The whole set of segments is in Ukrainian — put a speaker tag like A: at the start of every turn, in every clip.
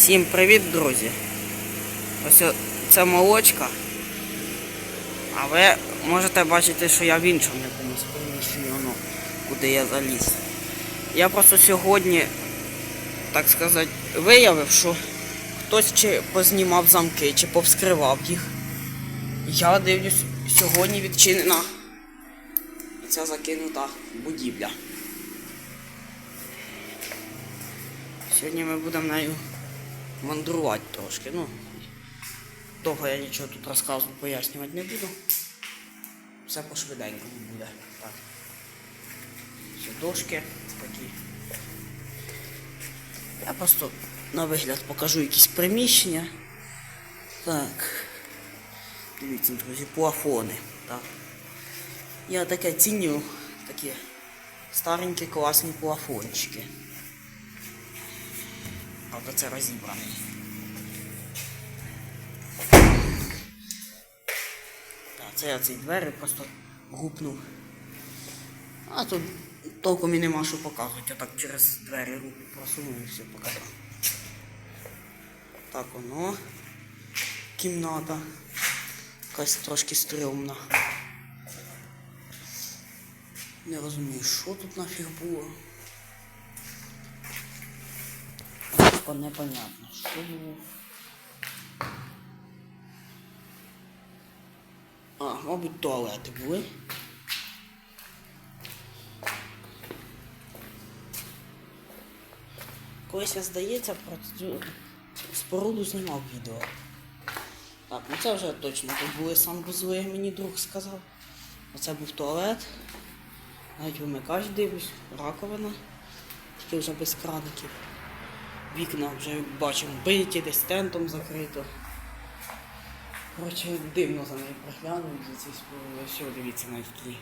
A: Всім привіт, друзі! Ось це молочка. А ви можете бачити, що я в іншому якомусь приміщенні, ну, куди я заліз. Я просто сьогодні, так сказати, виявив, що хтось чи познімав замки, чи повскривав їх. Я дивлюсь, сьогодні відчинена ця закинута будівля. Сьогодні ми будемо нею мандрувати трошки. Ну, довго я нічого тут розказувати, пояснювати не буду. Все по швиденькому буде. Так. Все дошки такі. Я просто на вигляд покажу якісь приміщення. Так. Дивіться, друзі, плафони. Так. Я таке ціню, такі старенькі класні плафончики. Правда, це розібраний. Так, це я ці двері просто гупнув. А тут толком і нема що показувати. Я так через двері руку просунув і все показав. Так воно. Кімната. Якась трошки стрьомна. Не розумію, що тут нафіг було. Типа непонятно, що було. А, мабуть, туалети були. Колись здається про цю споруду знімав відео. Так, ну це вже точно тут були санвузли, мені друг сказав. Оце був туалет. Навіть вимикач дивлюсь, раковина. Тільки вже без краників. Вікна вже бачимо биті, десь тентом закрито. Коротше, дивно за нею приглянув за цей споруди. Все, дивіться на такий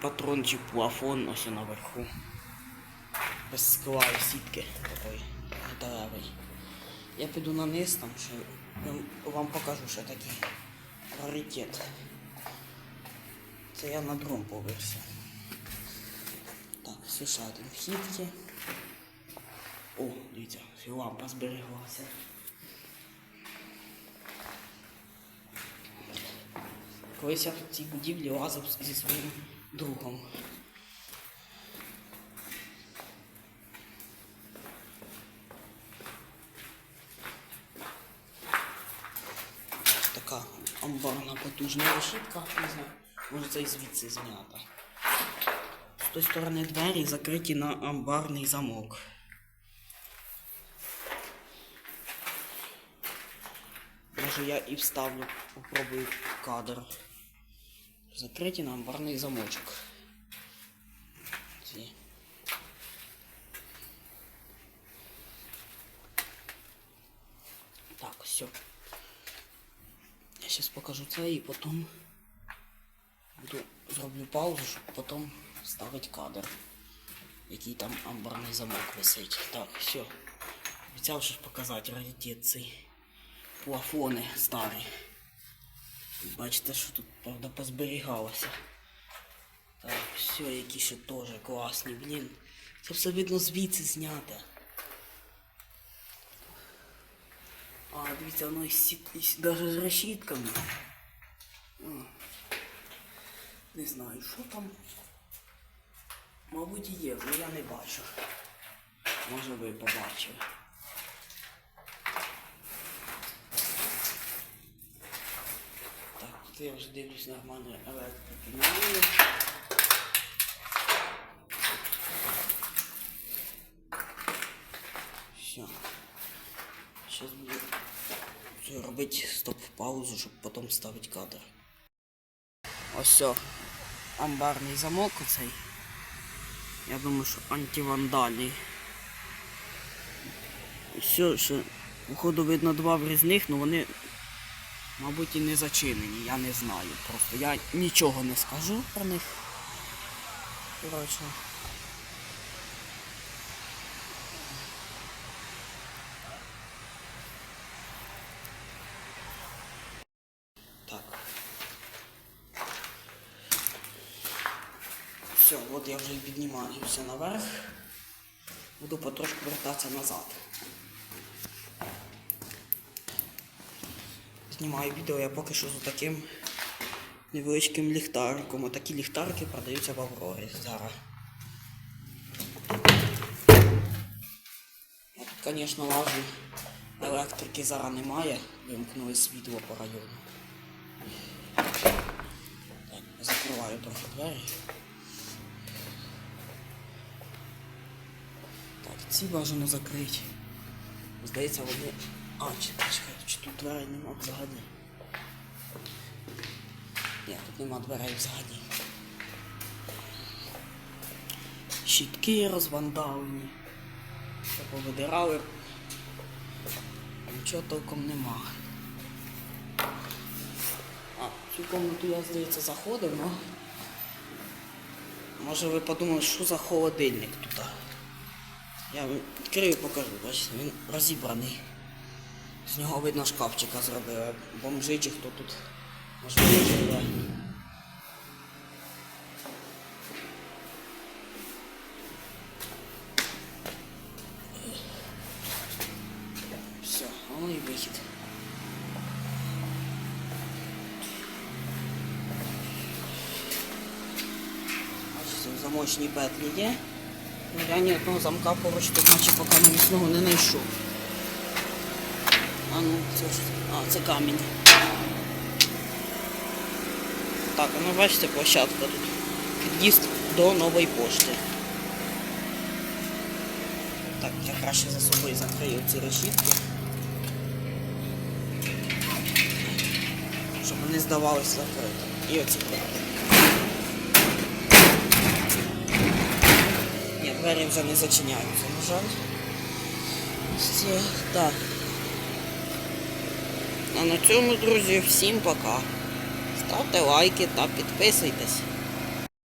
A: патрон чи плафон ось наверху. Без скла і сітки такої металевої. Я піду на низ там, що вам покажу, що такий раритет. Це я на другому поверсі. Так, ще один вхід. О, дивіться, ще лампа збереглася. Колись я в цій будівлі лазив зі своїм другом. Така амбарна потужна решітка, не знаю, може це і звідси знята. З тої сторони двері закриті на амбарний замок. Може я і вставлю, попробую кадр. Закриті на амбарний замочок. Ці. Так, все. Я зараз покажу це і потім буду зроблю паузу, щоб потім вставити кадр. Який там амбарний замок висить. Так, все. Обіцяв ж показати раритет цей плафони старі. Бачите, що тут, правда, позберігалося. Так, все, які ще теж класні, блін. Це все видно звідси зняте. А, дивіться, воно і сіт, і с- даже з решітками. Не знаю, що там. Мабуть, і є, але я не бачу. Може ви побачили. Тут я вже дивлюсь нормально електрики. немає. Все. Сейчас буду робити стоп-паузу, щоб потім ставити кадр. Ось все. Амбарний замок оцей. Я думаю, що антивандальний. Все, що походу видно два врізних, але вони, мабуть, і не зачинені, я не знаю. Просто я нічого не скажу про них. Коротше. Так. Все, от я вже піднімаюся наверх. Буду потрошку вертатися назад. Знімаю відео я поки що з таким невеличким ліхтариком. Отакі ліхтарики продаються в Аврорі зараз. От, звісно, лажу. Електрики зараз немає. Вимкнули світло по району. Так, закриваю трохи двері. Так, ці бажано закрити. Здається, вони. А, чи, чекай, чи тут дверей нема взагалі. Ні, тут нема дверей взагалі. Щітки розвандалені. Повидирали. Нічого толком нема. А, в цю комнату я, здається, заходив, но... Може ви подумали, що за холодильник тут? Я відкрию і покажу, бачите, він розібраний. З нього видно шкафчика зробили. Бомжи чи хто тут можливо живе. Все, воно вихід. Замочні петлі є. Ну, Я ні одного замка поруч тут наче поки навісного не знайшов. А ну, це. А, це камінь. Так, ну бачите, площадка тут. Під'їзд до нової пошти. Так, я краще за собою закрию ці решітки. Щоб вони здавалися закрити. І оці двері. Ні, двері вже не зачиняються, на жаль. Все, так. А на цьому, друзі, всім пока. Ставте лайки та підписуйтесь.